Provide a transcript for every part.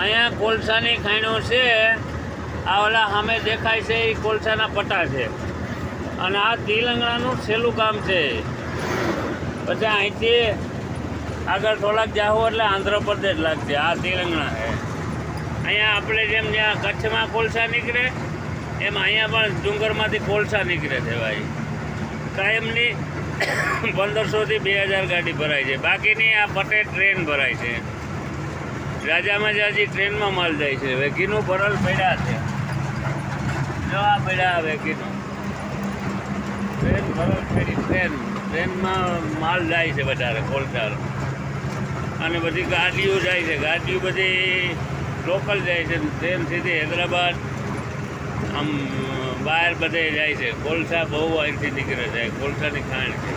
અહીંયા કોલસાની ખાણો છે. આ ઓલા સામે દેખાય છે એ કોલસાના પટ્ટા છે. અને આ તિલંગણાનું છેલ્લું કામ છે. પછી અહીંથી આગળ થોડાક જાઓ એટલે આંધ્રપ્રદેશ લાગશે. આ તિલંગણા છે. અહીંયા આપણે જેમ જ્યાં કચ્છમાં કોલસા નીકળે, એમ અહીંયા પણ ડુંગરમાંથી કોલસા નીકળે છે ભાઈ. કાયમની પંદરસોથી બે હજાર ગાડી ભરાય છે. બાકીની આ પટેલ ટ્રેન ભરાય છે. રાજામાં જાજી ટ્રેનમાં માલ જાય છે. વેગીનું ભરલ પડ્યા છે. જવા પડ્યા વેગીનું ટ્રેન ભરલ પડી, ટ્રેન. ટ્રેનમાં માલ જાય છે વધારે કોલસાર અને બધી ગાડીઓ જાય છે. ગાડીઓ બધી લોકલ જાય છે. ટ્રેન સીધી હૈદરાબાદ, આમ, બહાર બધે જાય છે. કોલસા બહુ અહીંથી નીકળે છે. કોલસાની ખાણ છે.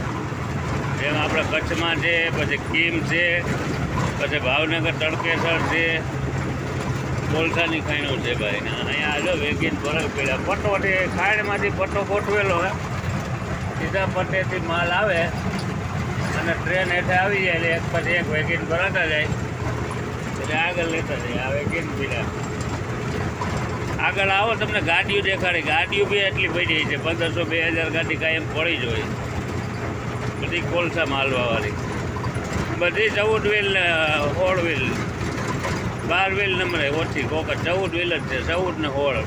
જેમ આપણે કચ્છમાં છે, પછી કીમ છે પછી ભાવનગર તડકેસર છે કોલસાની ખાણો છે ભાઈ. ને અહીંયા આગળ વેગીન ફરક પડ્યા. પટોથી ખાણમાંથી પટ્ટો ગોઠવેલો હોય સીધા પટ્ટેથી માલ આવે અને ટ્રેન હેઠે આવી જાય એટલે એક પછી એક વેગીન ભરાતા જાય. એટલે આગળ લેતા જાય. આ વેગીન પીડા આગળ આવો તમને ગાડીઓ દેખાડે. ગાડીઓ બી એટલી પડી છે. પંદરસો બે હજાર ગાડી કાંઈ એમ પડી જ હોય. બધી કોલસા માલવાવાળી બધી ચૌદ વ્હીલ ને હોળ વ્હીલ બાર વ્હીલ નંબરે ઓછી કોક ચૌદ વ્હીલ જ છે, ચૌદ ને સોળ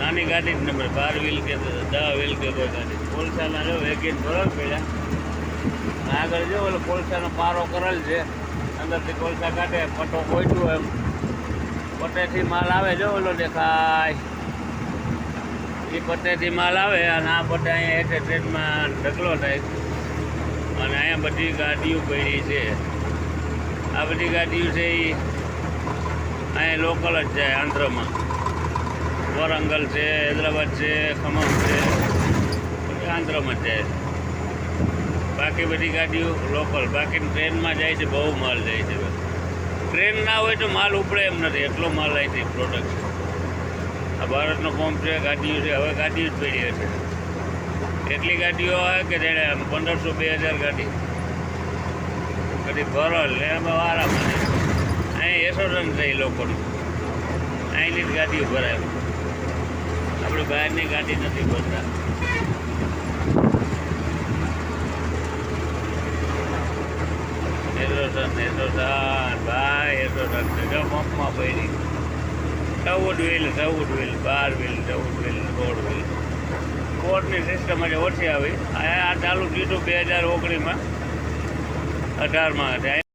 નાની ગાડી જ નંબર, બાર વ્હીલ કે દસ વ્હીલ કે કોઈ ગાડી. કોલસાના જો વેગીન ભરલ પડ્યા આગળ જો, ઓલો કોલસાનો પારો કરેલ છે. અંદરથી કોલસા કાઢે, પટો કોઈટું એમ. પટેથી માલ આવે જો, ઓલો દેખાય. એ પટેથી માલ આવે, અને આ પટે અહીંયા એટલે ટ્રેનમાં ઢગલો થાય. અને અહીંયા બધી ગાડીઓ પડી છે. આ બધી ગાડીઓ છે એ અહીંયા લોકલ જ જાય આંધ્રમાં. વરંગલ છે, હૈદરાબાદ છે ખમમ છે, બધી આંધ્રમાં જ જાય બાકી બધી ગાડીઓ લોકલ બાકી ટ્રેનમાં જાય છે, બહુ માલ જાય છે. ટ્રેન ના હોય તો માલ ઉપડે એમ નથી, એટલો માલ આવી છે પ્રોડક્ટ આ ભારતનો પંપ છે, ગાડીઓ છે, હવે ગાડીઓ જ પડી છે એટલી ગાડીઓ આવે કે જેને આમ પંદરસો બે હજાર ગાડી? બધી ભરલ ને એમાં આરામ મને અહીં એસોડન છે એ લોકોનું. અહીંની જ ગાડીઓ ભરાય આપણે બહારની ગાડી નથી ભરતા એસોડન એસોડન ભાઈ એસોડન છે. જો પંપમાં પડી ચૌદ વ્હીલ ચૌદ વ્હીલ, બાર વ્હીલ, ચૌદ વ્હીલ સોળ વ્હીલ. બોર્ડની સિસ્ટમ આજે ઓછી આવી. આ ચાલુ કીધું બે હજાર ઓગણીસમાં. અઢારમાં.